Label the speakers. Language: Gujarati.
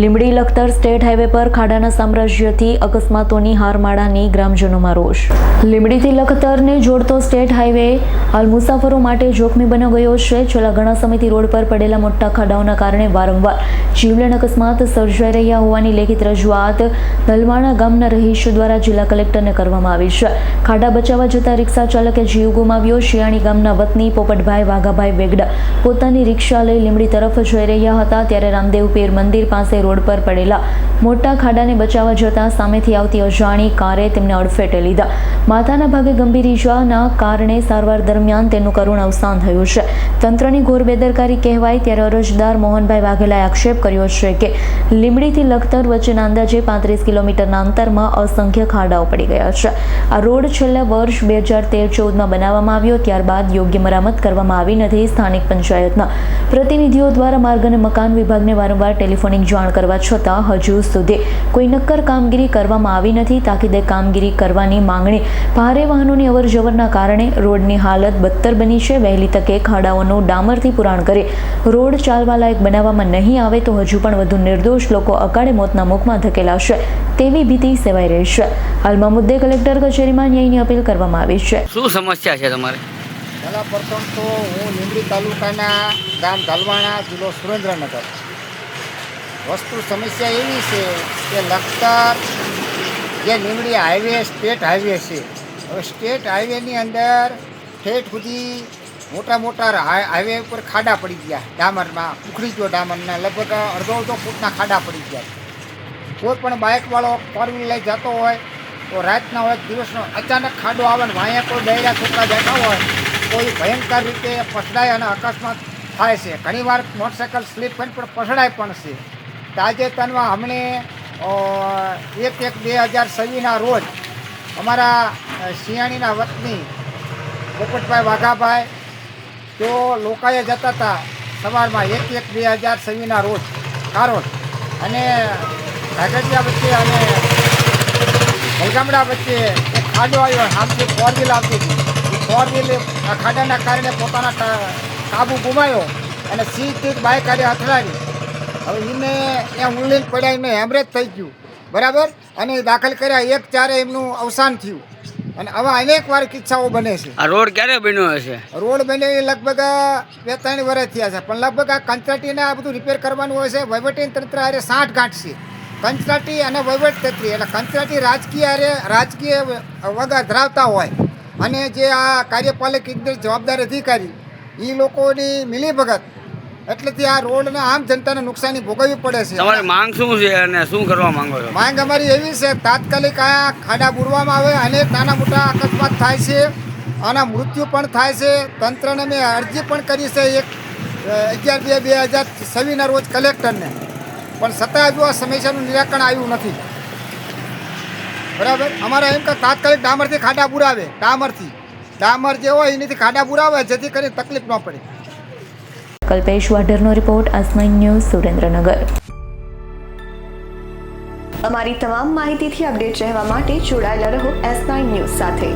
Speaker 1: લીંબડી લખતર સ્ટેટ હાઈવે પર ખાડાના સામ્રાજ્યથી અકસ્માતોની હારમાળાની ગ્રામજનોમાં રોષ. લીંબડીથી લખતરને જોડતો સ્ટેટ હાઈવે હાલ મુસાફરો માટે જોખમી બન્યો ગયો છે. છેલ્લા ઘણા સમયથી રોડ પર પડેલા મોટા ખાડાઓના કારણે વારંવાર જીવલેણ અકસ્માત સર્જાઈ રહ્યા હોવાની લેખિત રજૂઆત દલવાણા ગામના રહીશો દ્વારા જિલ્લા કલેક્ટરને કરવામાં આવી છે. ખાડા બચાવવા જતા રિક્ષા ચાલકે જીવ ગુમાવ્યો. શિયાણી ગામના વતની પોપટભાઈ વાઘાભાઈ વેગડા પોતાની રિક્ષા લઈ લીમડી તરફ જઈ રહ્યા હતા. ત્યારે રામદેવ પીર મંદિર પાસે રોડ પર પડેલા મોટા ખાડાને બચાવવા જતા સામેથી આવતી અજાણી કારે તેમને અડફેટે લીધા. માથાના ભાગે ગંભીર ઈજાના કારણે સારવાર દરમિયાન તેનું કરુણ અવસાન થયું છે. તંત્રની ઘોર બેદરકારી કહેવાય ત્યારે અરજદાર મોહનભાઈ વાઘેલાએ આક્ષેપ કર્યો છે કે લીંબડીથી લખતર વચ્ચેના અંદાજે પાંત્રીસ કિલોમીટરના અંતરમાં અસંખ્ય ખાડાઓ પડી ગયા છે. આ રોડ છેલ્લા વર્ષ બે હજાર તેર ચૌદમાં બનાવવામાં આવ્યો, ત્યારબાદ યોગ્ય મરામત કરવામાં આવી નથી સ્થાનિક પંચાયતના પ્રતિનિધિઓ દ્વારા માર્ગ અને મકાન વિભાગને વારંવાર ટેલિફોનિક જાણ કરવા છતાં હજુ સુધી કોઈ નક્કર કામગીરી કરવામાં આવી નથી. તાકીદે કામગીરી કરવાની માંગણી ભારે વાહનોની અવરજવરના કારણે રોડની હાલત બદતર બની છે. વહેલી તકે ખાડાઓનું ડામરથી પુરાણ કરે. રોડ ચાલવા લાયક બનાવવામાં નહીં આવે તો હજુ પણ વધુ નિર્દોષ લોકો અકાળે મોતના મુખમાં ધકેલાશે તેવી ભીતિ સેવાઈ રહી છે. હાલમાં મુદ્દે કલેક્ટર કચેરીમાં ન્યાયની અપીલ કરવામાં આવી છે.
Speaker 2: શું સમસ્યા છે તમારે?
Speaker 3: પહેલાં પ્રથમ તો હું લીંબડી તાલુકાના ગામ ધાલવાણા જિલ્લો સુરેન્દ્રનગર. વસ્તુ સમસ્યા એવી છે કે લખતર જે નીમડી હાઈવે સ્ટેટ હાઈવે છે. હવે સ્ટેટ હાઈવેની અંદર ઠેઠ સુધી મોટા મોટા હાઈ- હાઈવે ઉપર ખાડા પડી ગયા. ડામરમાં ઉખડી ગયો ડામરના, લગભગ અડધો અડધો ફૂટના ખાડા પડી ગયા. કોઈ પણ બાઇકવાળો ફોર વ્હીલ લઈ જતો હોય, તો રાતના હોય, દિવસનો અચાનક ખાડો આવે ને વાયા કોઈ બહેરા છોકરા જતા હોય, કોઈ ભયંકર રીતે પસડાય અને અકસ્માત થાય છે. ઘણીવાર મોટરસાઇકલ સ્લીપ પણ પસડાય પણ છે. તાજેતરમાં હમણે એક એક બે હજાર છવ્વીસના રોજ અમારા શિયાણીના વતની પોપટભાઈ વાઘાભાઈ, તેઓ લોકાએ જતા હતા સવારમાં એક એક બે હજાર છવ્વીસના રોજ કારણ અને ઘાઘરિયા વચ્ચે અને ભલગામડા વચ્ચે ખાડો આવ્યો, આમથી ફોર વ્હીલ આવતી હતી. ફોર વ્હીલ ખાડાના કારણે પોતાના કાબુ ગુમાવ્યો અને સીધી બાઇક આડે અથડાડી હવે એને ત્યાં ઉલ્લીન પડ્યા એમને હેમરેજ થઈ ગયું. બરાબર? અને દાખલ કર્યા એક ચારે એમનું અવસાન થયું. અને આવા અનેક વાર કિસ્સાઓ બને છે.
Speaker 2: આ રોડ ક્યારે બન્યો હશે?
Speaker 3: રોડ બને એ લગભગ બે ત્રણ વર્ષ થયા છે. પણ લગભગ આ કંચરાટીને આ બધું રિપેર કરવાનું હોય છે. વહીવટી તંત્ર આરે સાઠ ગાંઠ છે. કંચરાટી અને વહીવટ તંત્રી એટલે કંચરાટી રાજકીય હારે રાજકીય વગર ધરાવતા હોય. અને જે આ કાર્યપાલક ઇજનેર જવાબદાર અધિકારી એ લોકોની મિલીભગત એટલેથી આ રોડને આમ જનતાને નુકસાની ભોગવવી પડે છે.
Speaker 2: તમારી માંગ શું છે અને શું કરવા માંગો છો?
Speaker 3: માંગ અમારી એવી છે તાત્કાલિક આ ખાડા બુરવામાં આવે અનેક નાના મોટા અકસ્માત થાય છે અને મૃત્યુ પણ થાય છે. તંત્રને મેં અરજી પણ કરી છે એક અગિયાર બે બે હજાર છવ્વીસના રોજ કલેક્ટરને. પણ છતાં હજુ આ સમસ્યાનું નિરાકરણ આવ્યું નથી. બરાબર? અમારે એમ કે તાત્કાલિક ડામરથી ખાડા પુરાવે ડામરથી. ડામર જે હોય એનાથી ખાડા પૂરાવે જેથી કરીને તકલીફ ન પડે.
Speaker 1: કલ્પેશ વાઢરનો રિપોર્ટ આસમાન ન્યૂઝ સુરેન્દ્રનગર.
Speaker 4: અમારી તમામ માહિતીથી અપડેટ રહેવા માટે જોડાયેલા રહો એસ ન્યૂઝ સાથે.